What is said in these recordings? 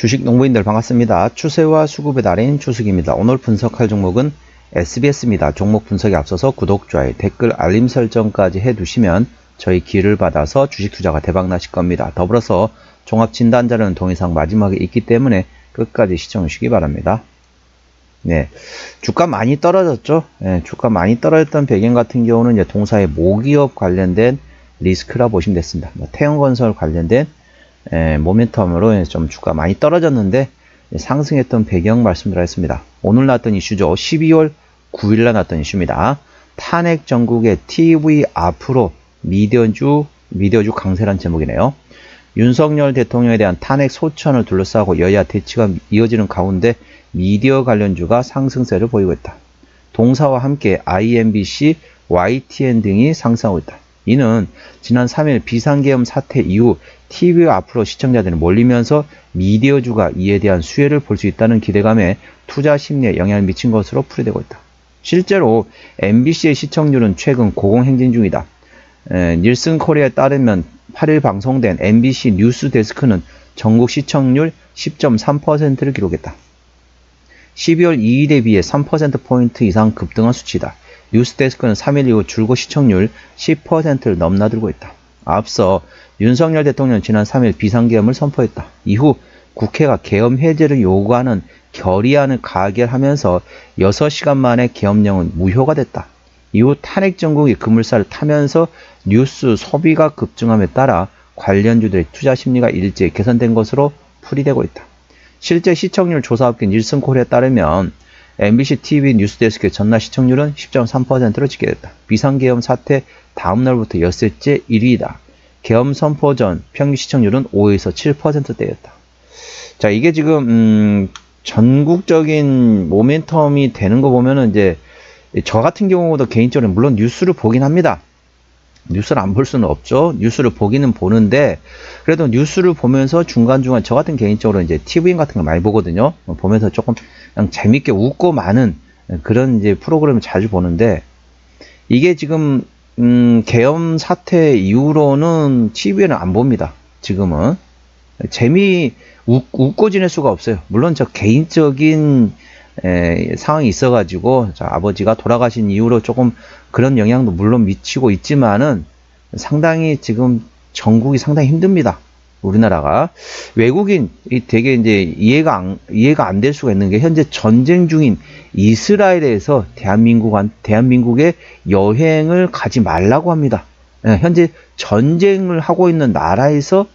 주식 농부인들 반갑습니다. 추세와 수급의 달인 추석입니다. 오늘 분석할 종목은 SBS입니다. 종목 분석에 앞서서 구독, 좋아요, 댓글, 알림 설정까지 해두시면 저희 기를 받아서 주식 투자가 대박 나실 겁니다. 더불어서 종합 진단 자료는 동영상 마지막에 있기 때문에 끝까지 시청해 주시기 바랍니다. 네. 주가 많이 떨어졌죠? 네, 주가 많이 떨어졌던 배경 같은 경우는 이제 동사의 모기업 관련된 리스크라 보시면 됐습니다. 뭐 태형건설 관련된 에, 모멘텀으로 좀 주가 많이 떨어졌는데 상승했던 배경 말씀드렸습니다. 오늘 났던 이슈죠. 12월 9일날 났던 이슈입니다. 탄핵 전국의 TV 앞으로 미디어주 미디어주 강세란 제목이네요. 윤석열 대통령에 대한 탄핵 소천을 둘러싸고 여야 대치가 이어지는 가운데 미디어 관련주가 상승세를 보이고 있다. 동사와 함께 IMBC, YTN 등이 상승하고 있다. 이는 지난 3일 비상계엄 사태 이후 TV 앞으로 시청자들이 몰리면서 미디어주가 이에 대한 수혜를 볼 수 있다는 기대감에 투자 심리에 영향을 미친 것으로 풀이되고 있다. 실제로 MBC의 시청률은 최근 고공행진 중이다. 에, 닐슨 코리아에 따르면 8일 방송된 MBC 뉴스 데스크는 전국 시청률 10.3%를 기록했다. 12월 2일에 비해 3%포인트 이상 급등한 수치다. 뉴스데스크는 3일 이후 줄곧 시청률 10%를 넘나들고 있다. 앞서 윤석열 대통령은 지난 3일 비상계엄을 선포했다. 이후 국회가 계엄 해제를 요구하는 결의안을 가결하면서 6시간 만에 계엄령은 무효가 됐다. 이후 탄핵 정국이 그물살을 타면서 뉴스 소비가 급증함에 따라 관련주들의 투자 심리가 일제히 개선된 것으로 풀이되고 있다. 실제 시청률 조사업계 닐슨콜에 따르면 MBC TV 뉴스데스크의 전날 시청률은 10.3%로 집계됐다. 비상계엄 사태 다음 날부터 엿새째 1위다. 계엄 선포 전 평균 시청률은 5에서 7%대였다. 자, 이게 지금 음, 전국적인 모멘텀이 되는 거 보면은 이제 저 같은 경우도 개인적으로 물론 뉴스를 보긴 합니다. 뉴스를 안 볼 수는 없죠. 뉴스를 보기는 보는데 그래도 뉴스를 보면서 중간중간 저 같은 개인적으로 이제 TV인 같은 걸 많이 보거든요. 보면서 조금 그냥 재밌게 웃고 많은 그런 이제 프로그램을 자주 보는데 이게 지금 음, 계엄 사태 이후로는 TV에는 안 봅니다. 지금은 재미 웃, 웃고 지낼 수가 없어요. 물론 저 개인적인 에, 상황이 있어가지고 아버지가 돌아가신 이후로 조금 그런 영향도 물론 미치고 있지만은 상당히 지금 전국이 상당히 힘듭니다. 우리나라가 외국인 되게 이제 이해가 안, 이해가 안 될 수가 있는 게 현재 전쟁 중인 이스라엘에서 대한민국 대한민국에 여행을 가지 말라고 합니다. 예, 현재 전쟁을 하고 있는 나라에서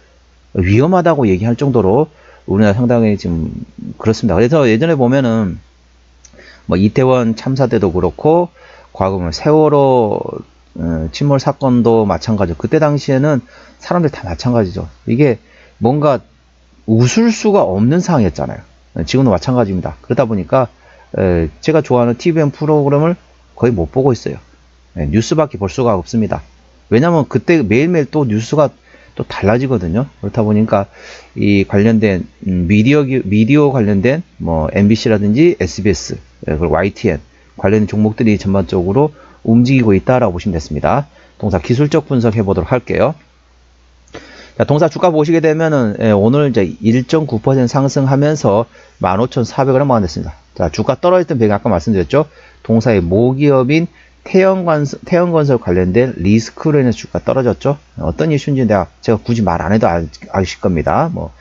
위험하다고 얘기할 정도로 우리나라 상당히 지금 그렇습니다. 그래서 예전에 보면은 뭐 이태원 참사 때도 그렇고 과거 뭐 세월호 어, 침몰 사건도 마찬가지고 그때 당시에는 사람들 다 마찬가지죠. 이게 뭔가 웃을 수가 없는 상황이었잖아요. 지금도 마찬가지입니다. 그러다 보니까 에, 제가 좋아하는 TVN 프로그램을 거의 못 보고 있어요. 에, 뉴스밖에 볼 수가 없습니다. 왜냐하면 그때 매일매일 또 뉴스가 또 달라지거든요. 그렇다 보니까 이 관련된 음, 미디어 미디어 관련된 뭐 MBC라든지 SBS 그리고 YTN 관련 종목들이 전반적으로 움직이고 있다라고 보시면 됐습니다. 동사 기술적 분석해 보도록 할게요. 자, 동사 주가 보시게 되면은 예, 오늘 이제 1.9% 상승하면서 15,400원 넘어갔습니다. 자, 주가 떨어졌던 배경 아까 말씀드렸죠. 동사의 모기업인 태형건설, 태형건설 관련된 리스크로 인해서 주가 떨어졌죠. 어떤 이슈인지 내가 제가 굳이 말 안 해도 아, 아실 겁니다. 뭐,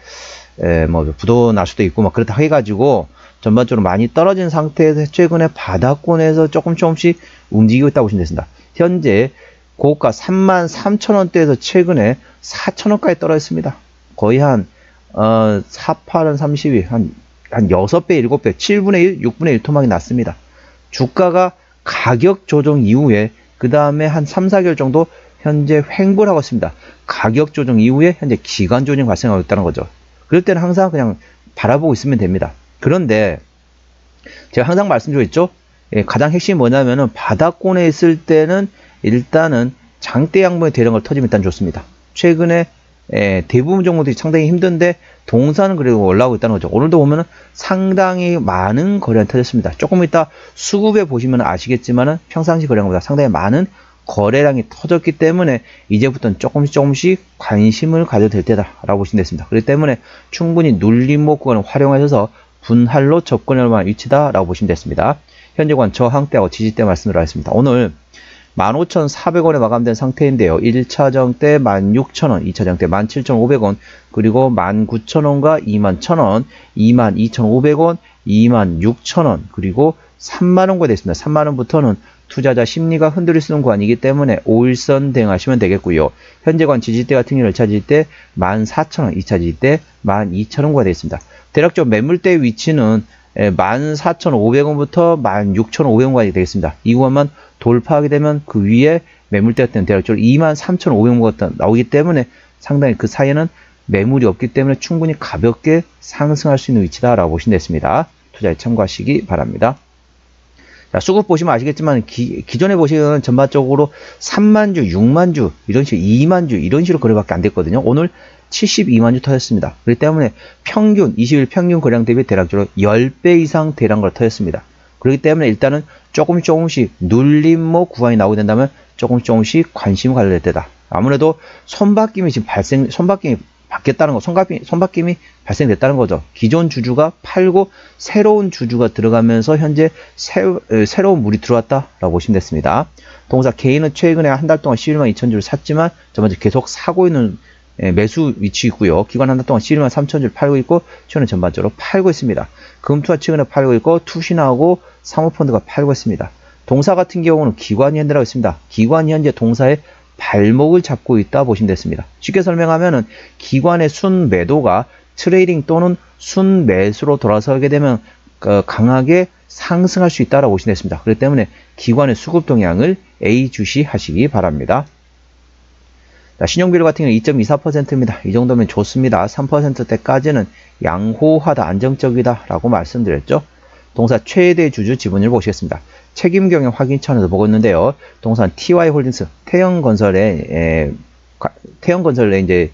에, 뭐 부도 날 수도 있고 막 그렇다 해가지고 전반적으로 많이 떨어진 상태에서 최근에 바닥권에서 조금 조금씩 움직이고 있다고 보시면 되습니다 현재 고가 3만 3천 원대에서 최근에 4천 원까지 떨어졌습니다. 거의 한 어, 4, 8은 32, 한, 한 6배, 7배, 7분의 1, 6분의 1 토막이 났습니다. 주가가 가격 조정 이후에 그 다음에 한 3, 4개월 정도 현재 횡보를 하고 있습니다. 가격 조정 이후에 현재 기간 조정이 발생하고 있다는 거죠. 그럴 때는 항상 그냥 바라보고 있으면 됩니다. 그런데 제가 항상 말씀드렸죠. 예, 가장 핵심이 뭐냐면은 바닥권에 있을 때는 일단은 장대 양봉의 대량을 터지면 일단 좋습니다. 최근에 예, 대부분 종목들이 상당히 힘든데 동사는 그래도 올라오고 있다는 거죠. 오늘도 보면은 상당히 많은 거래가 터졌습니다. 조금 이따 수급에 보시면 아시겠지만은 평상시 거래량보다 상당히 많은 거래량이 터졌기 때문에 이제부터는 조금씩 조금씩 관심을 가져도 될 때다라고 보시면 됐습니다. 그렇기 때문에 충분히 눌림목 구간을 활용하셔서 분할로 접근할 만한 위치다라고 보시면 됐습니다. 현재관 저항대하고 지지대 말씀을 하겠습니다. 오늘 15,400원에 마감된 상태인데요. 1차정 때 16,000원, 2차정 때 17,500원, 그리고 19,000원과 21,000원, 22,500원, 26,000원, 그리고 3만원과 됐습니다. 3만원부터는 투자자 심리가 흔들릴 수 있는 구간이기 때문에 5일선 대응하시면 되겠고요. 현재관 지지대 같은 경우를 찾을 때 14,000원, 2차 지지대 12,000원과 되어 있습니다. 대략적으로 매물대 위치는 14,500원부터 16,500원까지 되겠습니다. 이 구간만 돌파하게 되면 그 위에 매물대 같은 대략적으로 23,500원가 나오기 때문에 상당히 그 사이에는 매물이 없기 때문에 충분히 가볍게 상승할 수 있는 위치다라고 보시면 됐습니다. 투자에 참고하시기 바랍니다. 자, 수급 보시면 아시겠지만 기, 존에 보시면 전반적으로 3만 주, 6만 주 이런 식으로 2만 주 이런 식으로 거래밖에 안 됐거든요. 오늘 72만 주 터졌습니다. 그렇기 때문에 평균 20일 평균 거래량 대비 대략적으로 10배 이상 대량걸 터졌습니다. 그렇기 때문에 일단은 조금 조금씩 눌림목 구간이 나오게 된다면 조금 조금씩 관심을 가져야 될 때다. 아무래도 손바뀜이 지금 발생, 손바뀜이 바뀌었다는 거, 손바뀜, 손바뀜이 발생됐다는 거죠. 기존 주주가 팔고 새로운 주주가 들어가면서 현재 새, 새로운 물이 들어왔다라고 보시면 됐습니다. 동사 개인은 최근에 한 달 동안 11만 2천 주를 샀지만 저번에 계속 사고 있는 예, 매수 위치 있고요. 기관 한달 동안 11만 3천 주를 팔고 있고 최근에 전반적으로 팔고 있습니다. 금투와 최근에 팔고 있고 투신하고 사모펀드가 팔고 있습니다. 동사 같은 경우는 기관이 현대라고 있습니다. 기관이 현재 동사의 발목을 잡고 있다 보시면 됐습니다. 쉽게 설명하면은 기관의 순 매도가 트레이딩 또는 순 매수로 돌아서게 되면 어, 강하게 상승할 수 있다라고 보시면 됐습니다. 그렇기 때문에 기관의 수급 동향을 A 주시하시기 바랍니다. 자, 신용비율 같은 경우는 2.24%입니다. 이 정도면 좋습니다. 3%대까지는 양호하다, 안정적이다 라고 말씀드렸죠. 동사 최대 주주 지분율 보시겠습니다. 책임 경영 확인 차원에서 보고 있는데요. 동산 TY홀딩스 태영건설의 태영건설의 이제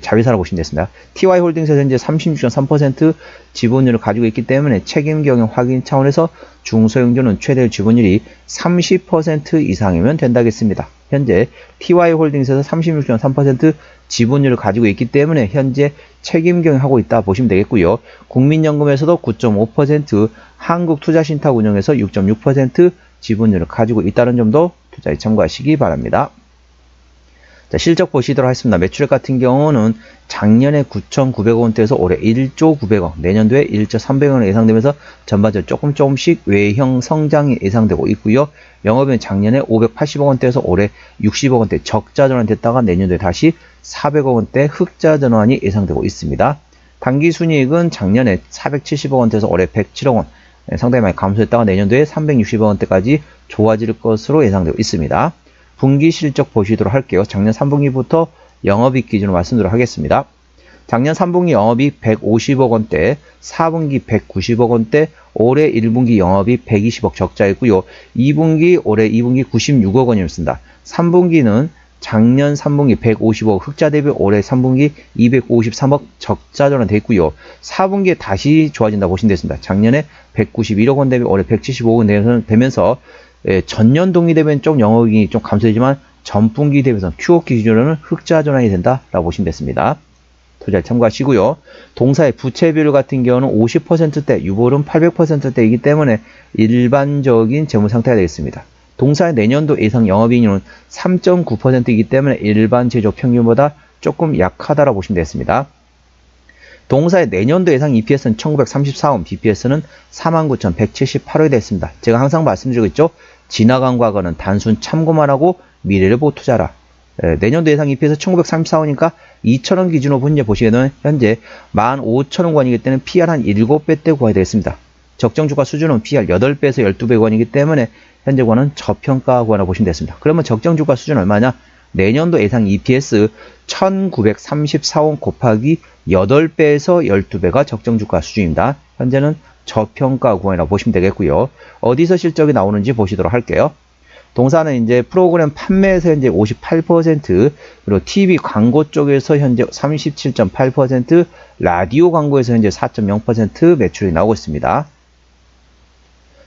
자회사라고 보시면 됐습니다. TY홀딩스에서 현재 36.3% 지분율을 가지고 있기 때문에 책임 경영 확인 차원에서 중소형주는 최대 지분율이 30% 이상이면 된다겠습니다. 현재 TY홀딩스에서 36.3% 지분율을 가지고 있기 때문에 현재 책임 경영하고 있다 보시면 되겠고요. 국민연금에서도 9.5%, 한국투자신탁운영에서 6.6% 지분율을 가지고 있다는 점도 투자에 참고하시기 바랍니다. 자, 실적 보시도록 하겠습니다. 매출액 같은 경우는 작년에 9,900원대에서 올해 1조 900원, 내년도에 1조 300원을 예상되면서 전반적으로 조금 조금씩 외형 성장이 예상되고 있고요. 영업은 작년에 580억 원대에서 올해 60억 원대 적자 전환됐다가 내년도에 다시 400억 원대 흑자 전환이 예상되고 있습니다. 단기 순이익은 작년에 470억 원대에서 올해 107억 원 네, 상당히 많이 감소했다가 내년도에 360억 원대까지 좋아질 것으로 예상되고 있습니다. 분기 실적 보시도록 할게요. 작년 3분기부터 영업이익 기준으로 말씀드리도록 하겠습니다. 작년 3분기 영업이익 150억 원대, 4분기 190억 원대, 올해 1분기 영업이익 120억 적자였고요. 2분기 올해 2분기 96억 원이었습니다. 3분기는 작년 3분기 155억 흑자 대비 올해 3분기 253억 적자 전환돼 있고요. 4분기에 다시 좋아진다고 보시면 되겠습니다. 작년에 191억 원 대비 올해 175억 원 되면서 예, 전년 동기 대비는 좀 영업이익이 좀 감소되지만 전분기 대비해서 QOQ 기준으로는 흑자 전환이 된다라고 보시면 됐습니다. 투자에 참고하시고요. 동사의 부채 비율 같은 경우는 50%대, 유보는 800%대이기 때문에 일반적인 재무 상태가 되겠습니다. 동사의 내년도 예상 영업이익률은 3.9%이기 때문에 일반 제조 평균보다 조금 약하다라고 보시면 되겠습니다. 동사의 내년도 예상 EPS는 1934원, BPS는 49,178원이 됐습니다. 제가 항상 말씀드리고 있죠. 지나간 과거는 단순 참고만 하고 미래를 보고 투자라. 에, 내년도 예상 EPS 1934원이니까 2,000원 기준으로 현재 보시게되면 현재 15,000원권이기 때문에 PR 한 7배 때 구해야 되겠습니다. 적정 주가 수준은 PR 8배에서 12배 권이기 때문에 현재 권은 저평가 구하나 보시면 되겠습니다. 그러면 적정 주가 수준 얼마냐? 내년도 예상 EPS 1934원 곱하기 8배에서 12배가 적정 주가 수준입니다. 현재는 저평가 구간이라고 보시면 되겠고요. 어디서 실적이 나오는지 보시도록 할게요. 동사는 이제 프로그램 판매에서 현재 58%, 그리고 TV 광고 쪽에서 현재 37.8%, 라디오 광고에서 현재 4.0% 매출이 나오고 있습니다.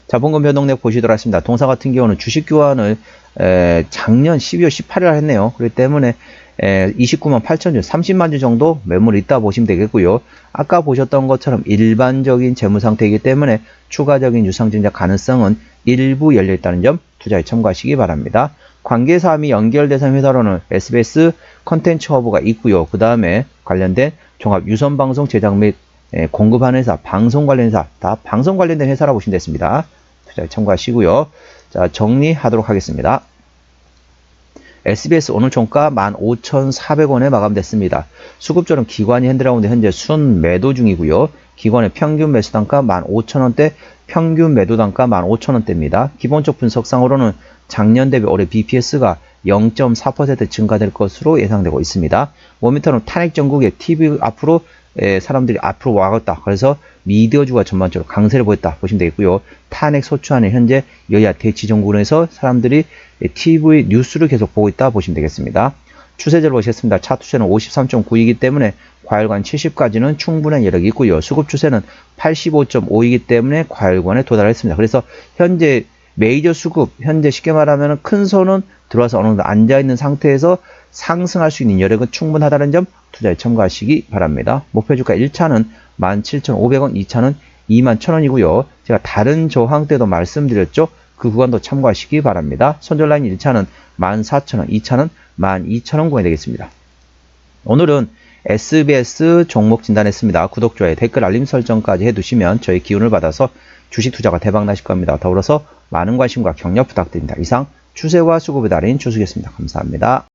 자본금 변동력 보시도록 하겠습니다. 동사 같은 경우는 주식 교환을 에, 작년 12월 18일 했네요. 그렇기 때문에 에, 29만 8천 주, 30만 주 정도 매물이 있다 보시면 되겠고요. 아까 보셨던 것처럼 일반적인 재무 상태이기 때문에 추가적인 유상 증자 가능성은 일부 열려 있다는 점 투자에 참고하시기 바랍니다. 관계 사항이 연결 대상 회사로는 SBS 컨텐츠 허브가 있고요. 그 다음에 관련된 종합 유선 방송 제작 및 예, 공급하는 회사, 방송 관련 회사, 다 방송 관련된 회사라고 보시면 됐습니다. 투자에 참고하시고요. 자, 정리하도록 하겠습니다. SBS 오늘 종가 15,400원에 마감됐습니다. 수급조는 기관이 핸들하운데 현재 순 매도 중이고요. 기관의 평균 매수 단가 15,000원대, 평균 매도 단가 15,000원대입니다. 기본적 분석상으로는 작년 대비 올해 BPS가 0.4% 증가될 것으로 예상되고 있습니다. 모니터는 탄핵 전국에 TV 앞으로 에, 사람들이 앞으로 와갔다. 그래서 미디어주가 전반적으로 강세를 보였다. 보시면 되겠고요. 탄핵 소추안에 현재 여야 대치 정권에서 사람들이 TV 뉴스를 계속 보고 있다. 보시면 되겠습니다. 추세를 보시겠습니다. 차 투세는 53.9이기 때문에 과열관 70까지는 충분한 여력이 있고요. 수급 추세는 85.5이기 때문에 과열관에 도달했습니다. 그래서 현재 메이저 수급, 현재 쉽게 말하면 큰 손은 들어와서 어느 정도 앉아있는 상태에서 상승할 수 있는 여력은 충분하다는 점 투자에 참고하시기 바랍니다. 목표 주가 1차는 17,500원, 2차는 21,000원이고요. 제가 다른 저항 때도 말씀드렸죠. 그 구간도 참고하시기 바랍니다. 손절라인 1차는 14,000원, 2차는 12,000원 구간이 되겠습니다. 오늘은 SBS 종목 진단했습니다. 구독, 좋아요, 댓글, 알림 설정까지 해두시면 저희 기운을 받아서 주식 투자가 대박 나실 겁니다. 더불어서 많은 관심과 격려 부탁드립니다. 이상 추세와 수급의 달인 주식이었습니다. 감사합니다.